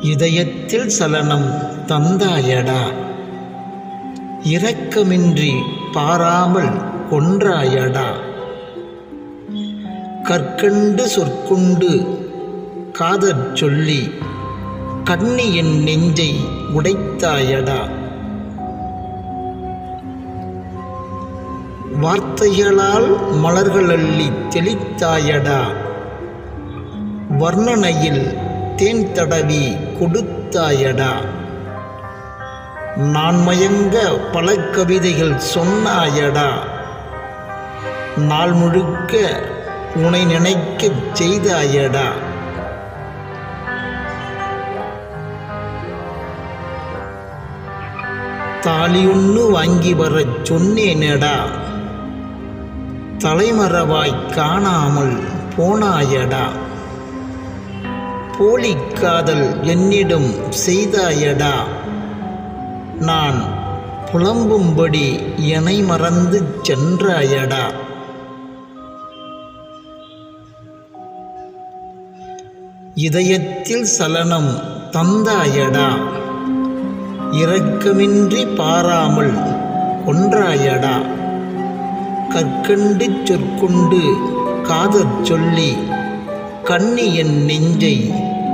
இதயத்தில் சலனம் தந்தாயடா. இரக்கமின்றி பாராமல் கொன்றாயடா. கற்கண்டு சொற்குண்டு காதற் சொல்லி கண்ணியின் நெஞ்சை உடைத்தாயடா. வார்த்தைகளால் மலர்கள் அள்ளி தெளித்தாயடா. வர்ணனையில் தேன் தடவி கொடுத்தாயடா. நான் மயங்க பல கவிதைகள் சொன்னாயடா. நாள் முழுக்க உனை நினைக்கச் செய்தாயடா. தாலி ஒன்று வாங்கி வர சொன்னேனடா. தலைமறைவாய் காணாமல் போனாயடா. போலி காதல் என்னிடம் செய்தாயடா. நான் புலம்பும்படி என்னை மறந்து சென்றாயடா. இதயத்தில் சலனம் தந்தாயடா. இரக்கமின்றி பாராமல் கொன்றாயடா. கற்கண்டு சொற்கொண்டு காதற் சொல்லி கண்ணி என் நெஞ்சை